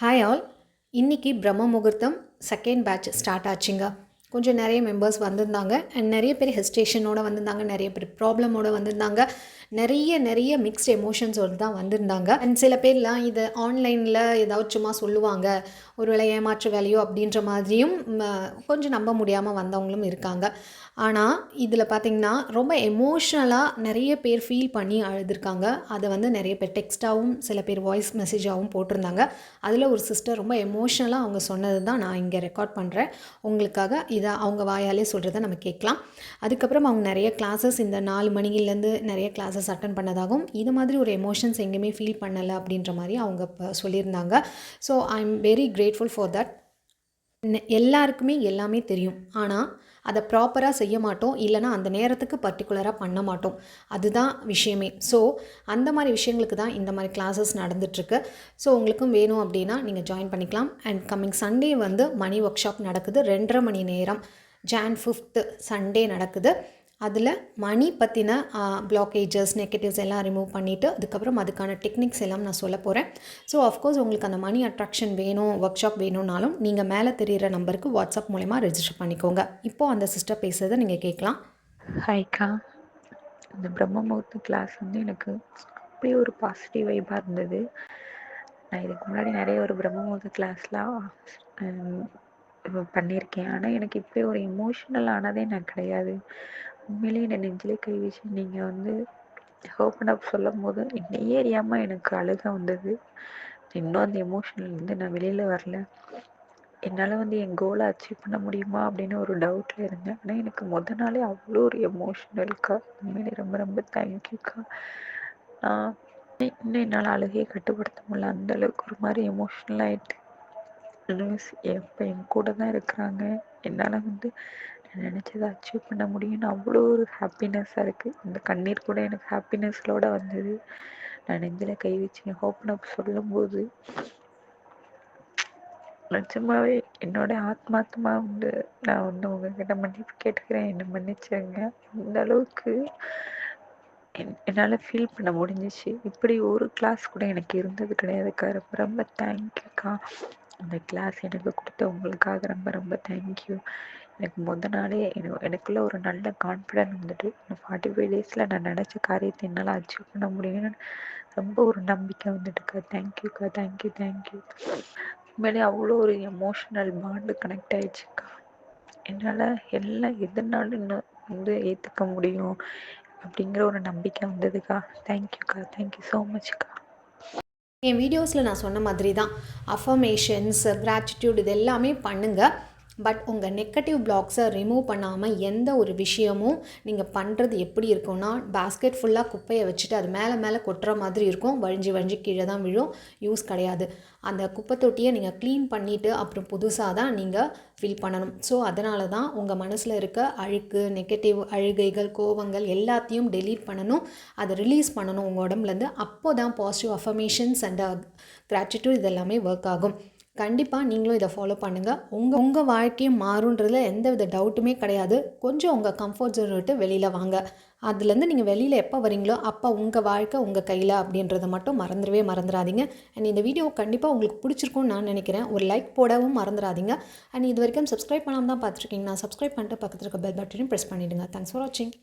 Hi all இன்றைக்கி பிரம்ம முகூர்த்தம் செகண்ட் பேட்ச் ஸ்டார்ட் ஆச்சுங்க. கொஞ்சம் நிறைய மெம்பர்ஸ் வந்திருந்தாங்க. அண்ட் நிறைய பேர் ஹெஸ்டேஷனோடு வந்திருந்தாங்க. நிறைய பேர் ப்ராப்ளமோட வந்திருந்தாங்க. நிறைய நிறைய மிக்ஸ்ட் எமோஷன்ஸோடு தான் வந்திருந்தாங்க. அண்ட் சில பேர்லாம் இதை ஆன்லைனில் ஏதாவது சும்மா சொல்லுவாங்க. ஒருவேளை ஏமாற்று வேலையோ அப்படின்ற மாதிரியும் கொஞ்சம் நம்ப முடியாமல் வந்தவங்களும் இருக்காங்க. ஆனால் இதில் பார்த்திங்கன்னா ரொம்ப எமோஷ்னலாக நிறைய பேர் ஃபீல் பண்ணி அழுதுருக்காங்க. அதை வந்து நிறைய பேர் டெக்ஸ்ட்டாகவும் சில பேர் வாய்ஸ் மெசேஜாகவும் போட்டிருந்தாங்க. அதில் ஒரு சிஸ்டர் ரொம்ப எமோஷ்னலாக அவங்க சொன்னது தான் நான் இங்கே ரெக்கார்ட் பண்ணுறேன் உங்களுக்காக இது அவங்க வாயாலே சொல்கிறத நம்ம கேட்கலாம். அதுக்கப்புறம் அவங்க நிறைய கிளாஸஸ் இந்த நாலு மணிலேருந்து நிறைய கிளாஸஸ் அட்டன் பண்ணதாகவும் இது மாதிரி ஒரு எமோஷன்ஸ் எங்கேயுமே ஃபீல் பண்ணலை அப்படின்ற மாதிரி அவங்க இப்போ சொல்லியிருந்தாங்க. So I am very grateful for that எல்லாருக்குமே எல்லாமே தெரியும். ஆனால் அதை ப்ராப்பராக செய்ய மாட்டோம் இல்லைனா அந்த நேரத்துக்கு பர்டிகுலராக பண்ண மாட்டோம். அதுதான் விஷயமே. ஸோ அந்த மாதிரி விஷயங்களுக்கு தான் இந்த மாதிரி கிளாஸஸ் நடந்துட்டுருக்கு. ஸோ உங்களுக்கும் வேணும் அப்படின்னா நீங்கள் ஜாயின் பண்ணிக்கலாம். அண்ட் கம்மிங் சண்டே வந்து மணி ஒர்க் ஷாப் நடக்குது. ரெண்டரை மணி நேரம். ஜான் ஃபிஃப்த்து சண்டே நடக்குது. அதில் மணி பற்றின பிளாக்கேஜஸ் நெகட்டிவ்ஸ் எல்லாம் ரிமூவ் பண்ணிவிட்டு அதுக்கப்புறம் அதுக்கான டெக்னிக்ஸ் எல்லாம் நான் சொல்ல போகிறேன் ஸோ அஃப்கோர்ஸ் உங்களுக்கு அந்த மணி அட்ராக்ஷன் வேணும் ஒர்க் ஷாப் வேணும்னாலும் நீங்கள் மேலே தெரிகிற நம்பருக்கு வாட்ஸ்அப் மூலயமா ரெஜிஸ்டர் பண்ணிக்கோங்க. இப்போது அந்த சிஸ்டர் பேசுறதை நீங்கள் கேட்கலாம். ஹைக்கா இந்த பிரம்ம முகூர்த்த கிளாஸ் வந்து எனக்கு அப்படியே ஒரு பாசிட்டிவ் வைப்பாக இருந்தது. நான் இதுக்கு முன்னாடி நிறைய ஒரு பிரம்ம முகூர்த்த கிளாஸ்லாம் பண்ணியிருக்கேன். ஆனால் எனக்கு இப்படி ஒரு எமோஷ்னல் ஆனதே நான் கிடையாது. உண்மையிலேயே என்னை நெஞ்சிலே கை வச்சு நீங்கள் வந்து ஓப்பன் அப் சொல்லும் போது என்னையே அறியாமல் எனக்கு அழுக வந்தது. இன்னும் அந்த எமோஷனல்லேருந்து நான் வெளியில் வரல. என்னால் வந்து என் கோலை அச்சீவ் பண்ண முடியுமா அப்படின்னு ஒரு டவுட்டில் இருந்தேன். ஆனால் எனக்கு முத நாளே அவ்வளோ ஒரு எமோஷ்னல்க்கா உண்மையிலே ரொம்ப ரொம்ப தேங்க்யூக்கா நான் இன்னும் இன்னும் என்னால் அழுகையை கட்டுப்படுத்த முடியல. அந்த அளவுக்கு ஒரு மாதிரி எமோஷ்னல் ஆகிட்டு இப்போ எப்போ என் கூட தான் இருக்கிறாங்க. என்னால் வந்து நினச்சதை அச்சீவ் பண்ண முடியும்னு அவ்வளோ ஒரு ஹாப்பினஸ்ஸாக இருக்குது இந்த கண்ணீர் கூட எனக்கு ஹாப்பினஸ்லோட வந்தது. நான் நெஞ்சில் கை வச்சு ஹோப்பன் அப் சொல்லும்போது நிஜமாவே என்னோட ஆத்மாத்மா வந்து நான் வந்து உங்ககிட்ட மன்னிப்பு கேட்டுக்கிறேன். என்னை மன்னிச்சிருங்க. இந்த அளவுக்கு என் என்னால் ஃபீல் பண்ண முடிஞ்சிச்சு. இப்படி ஒரு கிளாஸ் கூட எனக்கு இருந்தது கிடையாதுக்கா ரொம்ப ரொம்ப தேங்க்யூக்கா அந்த கிளாஸ் எனக்கு கொடுத்த உங்களுக்காக ரொம்ப ரொம்ப தேங்க்யூ எனக்கு முத நாளே எனக்குள்ளே ஒரு நல்ல கான்ஃபிடென்ட் வந்துட்டு ஃபார்ட்டி ஃபைவ் டேஸில் நான் நினச்ச காரியத்தை என்னால் அச்சீவ் பண்ண முடியும்னு ரொம்ப ஒரு நம்பிக்கை வந்துட்டுக்கா தேங்க்யூக்கா தேங்க்யூ தேங்க்யூ உண்மையிலே அவ்வளோ ஒரு எமோஷனல் பாண்டு கனெக்ட் ஆயிடுச்சுக்கா என்னால் எல்லாம் எதுனாலும் இன்னும் வந்து ஏற்றுக்க முடியும் அப்படிங்கிற ஒரு நம்பிக்கை வந்ததுக்கா தேங்க்யூக்கா தேங்க்யூ ஸோ மச்க்கா என் வீடியோஸில் நான் சொன்ன மாதிரி தான் அஃபர்மேஷன்ஸ் கிராட்டிடியூட் இது எல்லாமே பண்ணுங்கள் பட் உங்கள் நெகட்டிவ் பிளாக்ஸை ரிமூவ் பண்ணாமல் எந்த ஒரு விஷயமும் நீங்கள் பண்ணுறது எப்படி இருக்கும்னா பாஸ்கெட் ஃபுல்லாக குப்பையை வச்சுட்டு அது மேலே மேலே கொட்டுற மாதிரி இருக்கும். வழிஞ்சு வழிஞ்சு கீழே தான் விழும். யூஸ் கிடையாது. அந்த குப்பை தொட்டியை நீங்கள் க்ளீன் பண்ணிவிட்டு அப்புறம் புதுசாக தான் நீங்கள் ஃபில் பண்ணணும். ஸோ அதனால தான் உங்கள் மனசில் இருக்க அழுக்கு நெகட்டிவ் அழுகைகள் கோவங்கள் எல்லாத்தையும் டெலீட் பண்ணணும். அதை ரிலீஸ் பண்ணணும் உங்கள் உடம்புலேருந்து அப்போ தான் positive affirmations and gratitude uh, இதெல்லாமே ஒர்க் ஆகும். கண்டிப்பாக நீங்களும் இதை ஃபாலோ பண்ணுங்கள் உங்கள் உங்கள் வாழ்க்கையும் மாறுன்றதுல எந்த வித டவுட்டுமே கிடையாது. கொஞ்சம் உங்கள் கம்ஃபர்ட் ஜோன் விட்டு வெளியில் வாங்க. அதுலேருந்து நீங்கள் வெளியில் எப்போ வரீங்களோ அப்போ உங்கள் வாழ்க்கை உங்கள் கையில் அப்படின்றத மட்டும் மறந்துடவே மறந்துடாதீங்க. அண்ட் இந்த வீடியோ கண்டிப்பாக உங்களுக்கு பிடிச்சிருக்கும்னு நான் நினைக்கிறேன். ஒரு லைக் போடவும் மறந்துடாதீங்க. அண்ட் இது வரைக்கும் சப்ஸ்கிரைப் பண்ணாமல் தான் பார்த்துருக்கீங்க நான் சப்ஸ்கிரைப் பண்ணிட்டு பக்கத்தில் இருக்க பெல் பட்டனையும் ப்ரெஸ் பண்ணிவிடுங்க தேங்க்ஸ் ஃபார் வாட்சிங்